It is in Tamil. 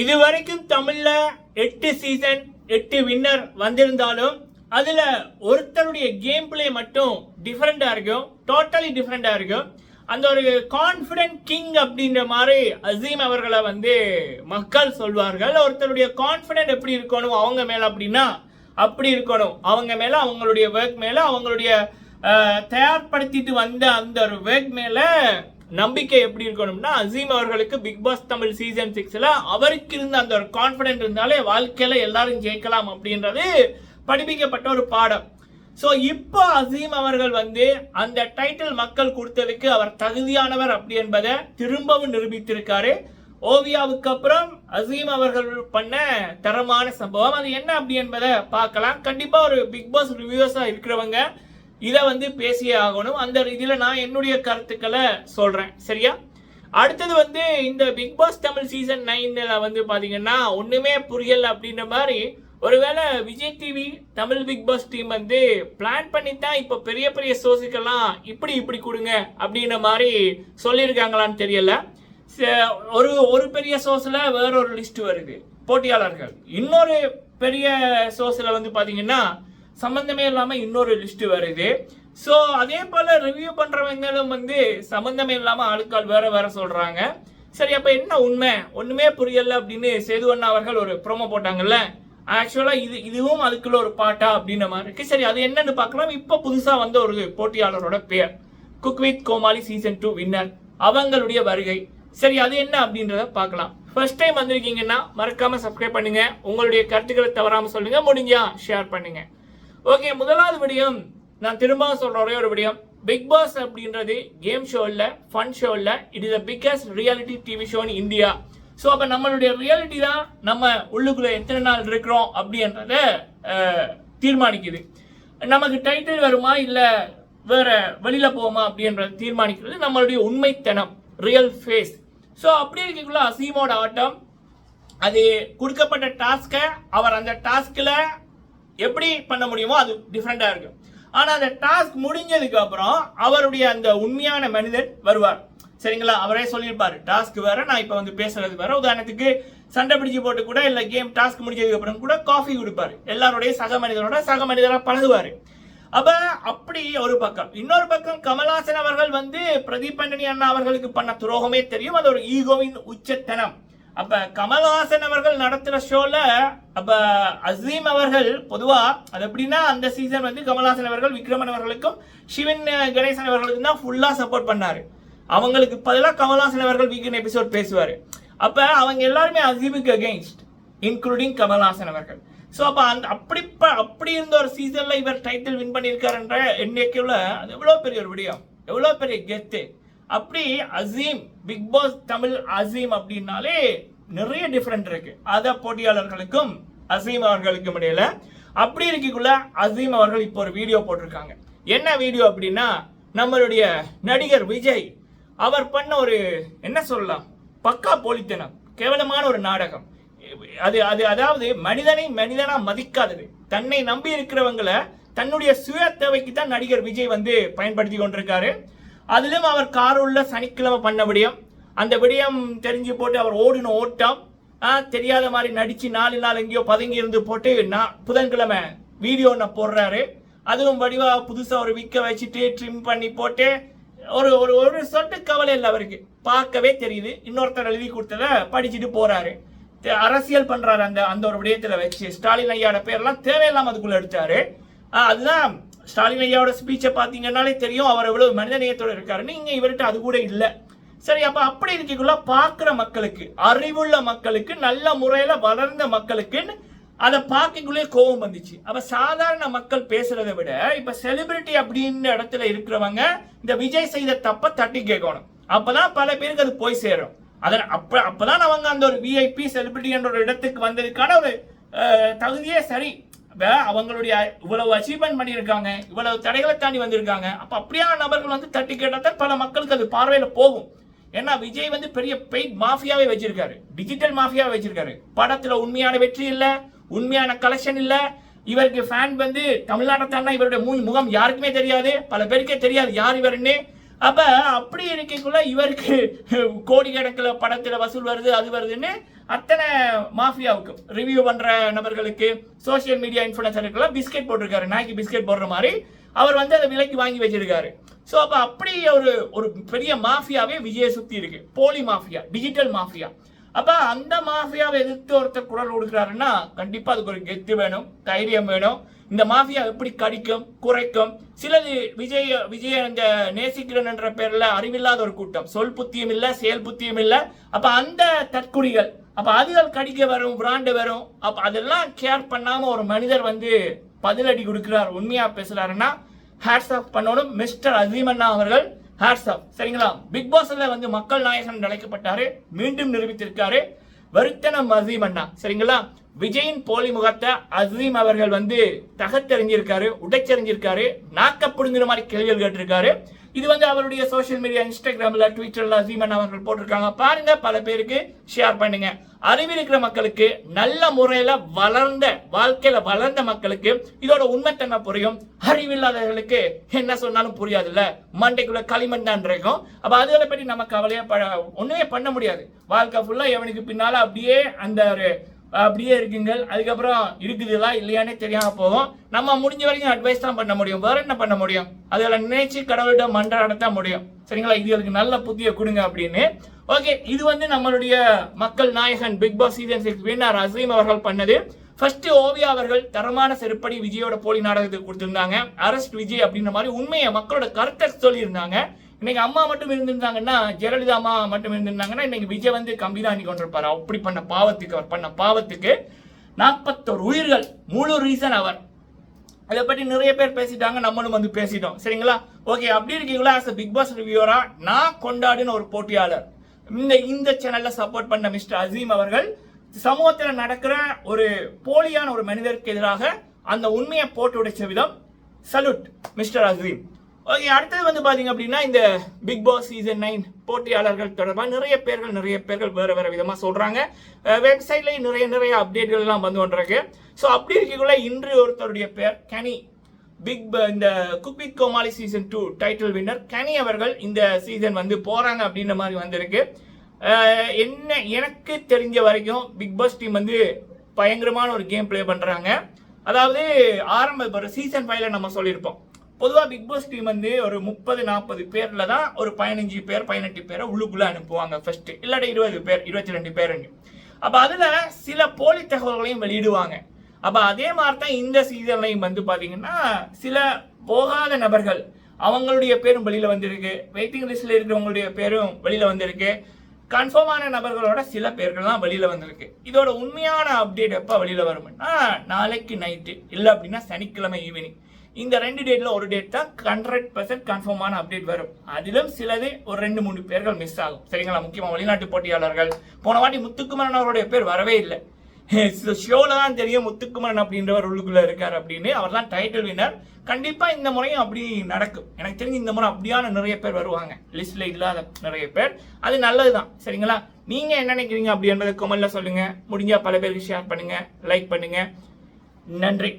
இது வரைக்கும் தமிழ்ல எட்டு சீசன் எட்டு வின்னர் வந்திருந்தாலும் அதுல ஒருத்தருடைய கேம் பிளே மட்டும் டிஃப்ரெண்டா இருக்கும் டோட்டலி டிஃப்ரெண்டா இருக்கும். அந்த ஒரு கான்ஃபிடென்ட் கிங் அப்படின்ற மாதிரி அசீம் அவர்களை வந்து மக்கள் சொல்வார்கள். ஒருத்தருடைய கான்ஃபிடென்ட் எப்படி இருக்கணும் அவங்க மேல அப்படின்னா அப்படி இருக்கணும். அவங்க மேல அவங்களுடைய ஒர்க் மேல அவங்களுடைய தயார்படுத்திட்டு வந்த அந்த ஒரு ஒர்க் மேல நம்பிக்கை எப்படி இருக்கணும்னா அசீம் அவர்களுக்கு பிக் பாஸ் தமிழ் சீசன் சிக்ஸ்ல அவருக்கு இருந்த அந்த ஒரு கான்பிடென்ட் இருந்தாலே வாழ்க்கையில எல்லாரும் ஜெயிக்கலாம் அப்படின்றது படிப்பிக்கப்பட்ட ஒரு பாடம். ஸோ இப்போ அசீம் அவர்கள் வந்து அந்த டைட்டில் மக்கள் கொடுத்ததுக்கு அவர் தகுதியானவர் அப்படி என்பதை திரும்பவும் நிரூபித்திருக்காரு. ஓவியாவுக்கு அப்புறம் அசீம் அவர்கள் பண்ண தரமான சம்பவம். அது என்ன அப்படி என்பதை பார்க்கலாம். கண்டிப்பா ஒரு பிக் பாஸ் ரிவ்யூஸாக இருக்கிறவங்க இதை வந்து பேசியே ஆகணும். அந்த இதில் நான் என்னுடைய கருத்துக்களை சொல்கிறேன் சரியா? அடுத்தது வந்து இந்த பிக் பாஸ் தமிழ் சீசன் நைன்ல வந்து பார்த்தீங்கன்னா ஒன்றுமே புரியல அப்படின்ற மாதிரி ஒருவேளை Vijay TV Tamil Bigg Boss team வந்து பிளான் பண்ணி தான் இப்போ பெரிய பெரிய ஷோஸுக்கெல்லாம் இப்படி இப்படி கொடுங்க அப்படின்ற மாதிரி சொல்லியிருக்காங்களான்னு தெரியல. ச- ஒரு ஒரு பெரிய ஷோஸில் வேற ஒரு லிஸ்ட் வருது. போட்டியாளர்கள். இன்னொரு பெரிய ஷோஸில் வந்து பார்த்தீங்கன்னா சம்மந்தமே இல்லாமல் இன்னொரு லிஸ்ட் வருது. ஸோ அதே போல் ரிவ்யூ பண்றவங்களும் வந்து சம்மந்தமே இல்லாமல் ஆளுக்கால் வேற வேற சொல்கிறாங்க சரி அப்போ என்ன உண்மை? ஒன்றுமே புரியல அப்படின்னு சேதுவண்ணா அவர்கள் ஒரு ப்ரோமோ போட்டாங்கல்ல? ஆக்சுவலாக இது இதுவும் அதுக்குள்ள ஒரு பாட்டா அப்படின்ற மாதிரி இருக்குது சரி அது என்னன்னு பார்க்கலாம். இப்போ புதுசாக வந்த ஒரு போட்டியாளரோட பேர். Cook with Komali season two winner அவங்களுடைய வருகை. சரி அது என்ன அப்படின்றத பார்க்கலாம். ஃபர்ஸ்ட் டைம் வந்திருக்கீங்கன்னா மறக்காம சப்ஸ்கிரைப் பண்ணுங்க. உங்களுடைய கருத்துக்களை தவறாமல் சொல்லுங்க. முடிஞ்சா ஷேர் பண்ணுங்க. ஓகே முதலாவது விடியம். நான் திரும்பவும் சொல்ற ஒரே ஒரு விடியம். பிக் பாஸ் அப்படின்றது கேம் ஷோ இல்ல ஃபன் ஷோ இல்ல. It is the biggest reality TV show in India so அப்போ நம்மளுடைய ரியாலிட்டி தான் நம்ம உள்ளுக்குள்ள எத்தனை நாள் இருக்கிறோம் அப்படின்றத தீர்மானிக்குது. நமக்கு டைட்டில் வருமா இல்லை வேற வெளியில் போவோமா அப்படின்றத தீர்மானிக்கிறது நம்மளுடைய உண்மைத்தனம் ரியல் ஃபேஸ் ஸோ அப்படி இருக்கக்குள்ள அசீமோட ஆட்டம் அது கொடுக்கப்பட்ட டாஸ்க்கை அவர் அந்த டாஸ்கில் எப்படி பண்ண முடியுமோ அது டிஃப்ரெண்ட்டாக இருக்கும். ஆனால் அந்த டாஸ்க் முடிஞ்சதுக்கு அப்புறம் அவருடைய அந்த உண்மையான மனிதன் வருவார். சரிங்களா? அவரே சொல்லியிருப்பாரு டாஸ்க் வேற நான் இப்போ வந்து பேசுறது வேற. உதாரணத்துக்கு சண்டை பிடிச்சு போட்டு கூட இல்லை கேம் டாஸ்க் முடிஞ்சதுக்கு அப்புறம் கூட காஃபி கொடுப்பாரு. எல்லாருடைய சக மனிதனோட சக மனிதராக பழகுவார். அப்ப அப்படி ஒரு பக்கம். இன்னொரு பக்கம் கமல்ஹாசன் அவர்கள் வந்து பிரதீப் ஆண்டனி அண்ணா அவர்களுக்கு பண்ண துரோகமே தெரியும். அது ஒரு ஈகோவின் உச்சத்தனம். அப்ப கமல்ஹாசன் அவர்கள் நடத்துற ஷோல அப்ப அசீம் அவர்கள் பொதுவா அது எப்படின்னா அந்த சீசன் வந்து கமல்ஹாசன் அவர்கள் விக்ரமன் அவர்களுக்கும் சிவன் கணேசன் அவர்களுக்கும் தான் ஃபுல்லா சப்போர்ட் பண்ணாரு. அவங்களுக்கு பதிலாக கமல்ஹாசன் அவர்கள் வீக்கெண்ட் எபிசோட் பேசுவாரு. அப்ப அவங்க எல்லாருமே அசீமுக்கு அகெயின்ஸ்ட் இன்க்ளூடிங் கமல்ஹாசன் அவர்கள். ஸோ அப்போ அந்த அப்படி அப்படி இருந்த ஒரு சீசன்ல இவர் டைட்டில் வின் பண்ணியிருக்காருன்ற எண்ணிக்கையில் அது எவ்வளோ பெரிய ஒரு விடயம். எவ்வளோ பெரிய கெத்து. அப்படி அசீம் பிக் பாஸ் தமிழ் அசீம் அப்படின்னாலே நிறைய டிஃப்ரெண்ட் இருக்கு. அத போட்டியாளர்களுக்கும் அசீம் அவர்களுக்கும் இடையில. அப்படி இருக்கக்குள்ள அசீம் அவர்கள் இப்போ ஒரு வீடியோ போட்டிருக்காங்க. என்ன வீடியோ அப்படின்னா நம்மளுடைய நடிகர் விஜய் அவர் பண்ண ஒரு என்ன சொல்லலாம் பக்கா போலித்தனம் கேவலமான ஒரு நாடகம். அது அது அதாவது மனிதனை மனிதனா மதிக்காதது. தன்னை நம்பி இருக்கிறவங்களை தன்னுடைய சுய தேவைக்கு தான் நடிகர் விஜய் வந்து பயன்படுத்தி கொண்டிருக்காரு. அதிலும் அவர் காரூரில் சனிக்கிழமை பண்ண விடயம். அந்த விடயம் தெரிஞ்சு போட்டு அவர் ஓடின ஓட்டம் ஆ, தெரியாத மாதிரி நடித்து நாலு நாள் எங்கேயோ பதுங்கி இருந்து போட்டு நான் புதன்கிழமை வீடியோ ஒன்று போடுறாரு. அதுவும் வடிவாக புதுசாக ஒரு விற்க வச்சுட்டு ட்ரிம் பண்ணி போட்டு ஒரு ஒரு ஒரு சொட்டு கவலை இல்லை அவருக்கு. பார்க்கவே தெரியுது. இன்னொருத்தர் எழுதி கொடுத்தத படிச்சுட்டு போகிறாரு அரசியல் பண்ணுறாரு அந்த அந்த ஒரு விடயத்தில் வச்சு. ஸ்டாலின் ஐயாவோட பேரெல்லாம் தேவையில்லாமல் அதுக்குள்ளே எடுத்தாரு. அதுதான் ஸ்டாலின் ஐயாவோட ஸ்பீச்சை பார்த்தீங்கன்னாலே தெரியும் அவர் எவ்வளவு மனிதநேயத்தோடு இருக்காருன்னு இங்கே இவர்கிட்ட அது கூட இல்லை. சரி அப்போ அப்படி இருக்கக்குள்ள பார்க்குற மக்களுக்கு அறிவுள்ள மக்களுக்கு நல்ல முறையில் வளர்ந்த மக்களுக்குன்னு அதை பார்க்கக்குள்ளே கோபம் வந்துச்சு. அப்போ சாதாரண மக்கள் பேசுறதை விட இப்போ செலிபிரிட்டி அப்படின்னு இடத்துல இருக்கிறவங்க இந்த விஜய் செய்த தப்பை தட்டி கேட்கணும். அப்போதான் பல பேருக்கு அது போய் சேரும். அதை அப்ப அப்போதான் அவங்க அந்த ஒரு விஐபி செலிபிரிட்டி என்ற ஒரு இடத்துக்கு வந்ததுக்கான ஒரு தகுதியே சரி. அவங்களுடைய இவ்வளவு அச்சீவ்மெண்ட் பண்ணியிருக்காங்க இவ்வளவு தடைகளை தாண்டி வந்திருக்காங்க. அப்ப அப்படியான நபர்கள் வந்து தட்டி கேட்டால் பல மக்களுக்கு அது பார்வையில் போகும். ஏன்னா விஜய் வந்து பெரிய பெயிட் மாஃபியாவே வச்சிருக்காரு. டிஜிட்டல் மாஃபியாவே வச்சிருக்காரு. படத்தில் உண்மையான வெற்றி இல்லை உண்மையான கலெக்ஷன் இல்லை. இவருக்கு ஃபேன் வந்து தமிழ்நாட்டை தாண்டா இவருடைய முகம் யாருக்குமே தெரியாது. பல பேருக்கே தெரியாது யார் இவருன்னு. அப்ப அப்படி இருக்கக்குள்ள இவருக்கு கோடி கணக்கில் படத்துல வசூல் வருது அது வருதுன்னு அத்தனை மாஃபியாவுக்கும் ரிவ்யூ பண்ற நபர்களுக்கு சோஷியல் மீடியா இன்ஃபுளுசருக்கெல்லாம் பிஸ்கெட் போட்டிருக்காரு. நாய்க்கு பிஸ்கெட் போடுற மாதிரி அவர் வந்து அதை விலைக்கு வாங்கி வச்சிருக்காரு. ஸோ அப்போ அப்படி ஒரு ஒரு பெரிய மாஃபியாவே விஜய சுத்தி இருக்கு. போலி மாஃபியா டிஜிட்டல் மாஃபியா. அப்போ அந்த மாஃபியாவை எதிர்த்து ஒருத்தர் குரல் கொடுக்குறாருன்னா கண்டிப்பாக அதுக்கு ஒரு கெத்து வேணும் தைரியம் வேணும். இந்த மாஃபியா எப்படி கடிக்கும் குறைக்கும்? சிலது விஜய் விஜய அந்த நேசிக்கிறன் என்ற பேர்ல அறிவில்லாத ஒரு கூட்டம். சொல் புத்தியும் இல்ல செயல் புத்தியும் இல்ல. அப்ப அந்த தற்குறிகள் அப்ப அதுகள் கடிக்க வரும் பிராண்டு வரும். அப்ப அதெல்லாம் கேர் பண்ணாம ஒரு மனிதர் வந்து பதிலடி கொடுக்கிறார் உண்மையா பேசுறாருன்னா ஹேட்ஸ் ஆஃப் பண்ணணும். மிஸ்டர் அசீமண்ணா அவர்கள் ஹேட்ஸ் ஆஃப் சரிங்களா? பிக் பாஸ்ல வந்து மக்கள் நாயகன் அழைக்கப்பட்டாரு. மீண்டும் நிரூபித்திருக்காரு. வருத்தனம் அசீம் அண்ணா. சரிங்களா? விஜயின் போலி முகத்தை அசீம் அவர்கள் வந்து தகத்தெறிஞ்சிருக்காரு உடைச்செறிஞ்சிருக்காரு நாக்கப்புடுங்கிற மாதிரி கேள்விகள் கேட்டிருக்காரு. இது வந்து அவருடைய சோஷியல் மீடியா இன்ஸ்டாகிராமில் ட்விட்டரில் சீமன் அவர்கள் போட்டிருக்காங்க. பாருங்க பல பேருக்கு ஷேர் பண்ணுங்க. அறிவிருக்கிற மக்களுக்கு நல்ல முறையில் வளர்ந்த வாழ்க்கையில் வளர்ந்த மக்களுக்கு இதோட உண்மைத்தன்மை புரியும். அறிவில்லாதவர்களுக்கு என்ன சொன்னாலும் புரியாதுல்ல. மண்டைக்குள்ள களிமண் தான் இருக்கும். அப்போ அதுகளை பற்றி நம்ம கவலையாக பட ஒன்றுமே பண்ண முடியாது. வாழ்க்கை ஃபுல்லாக எவனுக்கு பின்னால் அப்படியே அந்த ஒரு அப்படியே இருக்குங்கள் அதுக்கப்புறம் இருக்குதுங்களா இல்லையானே தெரியாம போகும். நம்ம முடிஞ்ச வரைக்கும் அட்வைஸ் தான் பண்ண முடியும். வேற என்ன பண்ண முடியும்? அதில் நினைச்சு கடவுள்கிட்ட மன்றாடத்தான் முடியும். சரிங்களா? இதுகளுக்கு நல்ல புத்திய கொடுங்க அப்படின்னு. ஓகே இது வந்து நம்மளுடைய மக்கள் நாயகன் Bigg Boss season six winner Azeem அவர்கள் பண்ணது. ஃபர்ஸ்ட் ஓவியா அவர்கள் தரமான செருப்படி விஜயோட போலி நாடகத்துக்கு கொடுத்திருந்தாங்க. அரஸ்ட் விஜய் அப்படின்ற மாதிரி உண்மையை மக்களோட கருத்தை சொல்லியிருந்தாங்க. இன்னைக்கு அம்மா மட்டும் இருந்திருந்தாங்கன்னா ஜெயலலிதா அம்மா மட்டும் இருந்திருந்தாங்கன்னா இன்னைக்கு விஜய் வந்து கம்பி தான் கொண்டிருப்பார். அப்படி பண்ண பாவத்துக்கு அவர் பண்ண பாவத்துக்கு நாற்பத்தோரு உயிர்கள் முழு ரீசன் அவர். அதை பற்றி நிறைய பேர் பேசிட்டாங்க நம்மளும் வந்து பேசிட்டோம். சரிங்களா? ஓகே அப்படி இருக்கீங்களா? ஆஸ் அ பிக் பாஸ் ரிவியூரா நான் கொண்டாடின ஒரு போட்டியாளர். இந்த இந்த சேனல்ல சப்போர்ட் பண்ண மிஸ்டர் அசீம் அவர்கள் சமூகத்தில் நடக்கிற ஒரு போலியான ஒரு மனிதருக்கு எதிராக அந்த உண்மையை போட்டு உடைச்ச விதம் சல்யூட் மிஸ்டர் அசீம். ஓகே அடுத்தது வந்து பாத்தீங்க அப்படின்னா இந்த பிக் பாஸ் சீசன் நைன் போட்டியாளர்கள் தொடர்பாக நிறைய பேர்கள் நிறைய பேர்கள் வேற வேற விதமாக சொல்றாங்க. வெப்சைட்லயும் நிறைய நிறைய அப்டேட்கள் எல்லாம் வந்து கொண்டிருக்கு ஸோ அப்படி இருக்கக்குள்ள இன்று ஒருத்தருடைய பேர் கனி. பிக் ப- இந்த Cook with Komali season two title winner Kani அவர்கள் இந்த சீசன் வந்து போறாங்க அப்படின்ற மாதிரி வந்திருக்கு. என்ன எனக்கு தெரிஞ்ச வரைக்கும் பிக் பாஸ் டீம் வந்து பயங்கரமான ஒரு கேம் ப்ளே பண்றாங்க. அதாவது ஆரம்ப சீசன் ஃபைவ்ல நம்ம சொல்லியிருப்போம். பொதுவாக பிக் பாஸ் டீம் வந்து ஒரு முப்பது நாற்பது பேரில் தான் ஒரு பதினஞ்சு பேர் பதினெட்டு பேரை உள்ளுக்குள்ளே அனுப்புவாங்க ஃபஸ்ட்டு இல்லாட்டி இருபது பேர் இருபத்தி ரெண்டு பேர் அப்போ அதில் சில போலி தகவல்களையும் வெளியிடுவாங்க. அப்போ அதே மாதிரி தான் இந்த சீசன்லையும் வந்து பார்த்தீங்கன்னா சில போகாத நபர்கள் அவங்களுடைய பேரும் வெளியில் வந்திருக்கு. வெயிட்டிங் லிஸ்ட்டில் இருக்கிறவங்களுடைய பேரும் வெளியில் வந்திருக்கு. கன்ஃபார்மான நபர்களோட சில பேர்கள்லாம் வெளியில் வந்திருக்கு. இதோட உண்மையான அப்டேட் எப்போ வெளியில் வரும்னா நாளைக்கு நைட்டு இல்லை அப்படின்னா சனிக்கிழமை ஈவினிங் இந்த ரெண்டு டேட்ல ஒரு டேட் தான் ஹண்ட்ரட் பர்சன்ட் கன்ஃபார்மான அப்டேட் வரும். அதிலும் சிலது ஒரு ரெண்டு மூணு பேர்கள் மிஸ் ஆகும். சரிங்களா? முக்கியமாக வெளிநாட்டு போட்டியாளர்கள். போன வாட்டி முத்துக்குமரன் அவருடைய பேர் வரவே இல்லை. ஷோல தான் தெரியும் முத்துக்குமரன் அப்படின்றவர் உள்ளுக்குள்ள இருக்கார் அப்படின்னு. அவர் தான் டைட்டில் வின்னர் கண்டிப்பாக இந்த முறையும் அப்படி நடக்கும். எனக்கு தெரிஞ்சு இந்த முறை அப்படியான நிறைய பேர் வருவாங்க. லிஸ்ட்ல இல்லாத நிறைய பேர். அது நல்லது தான் சரிங்களா? நீங்கள் என்ன நினைக்கிறீங்க அப்படின்றத கமெண்ட்ல சொல்லுங்கள் முடிஞ்சால் பல பேருக்கு ஷேர் பண்ணுங்கள் லைக் பண்ணுங்கள் நன்றி.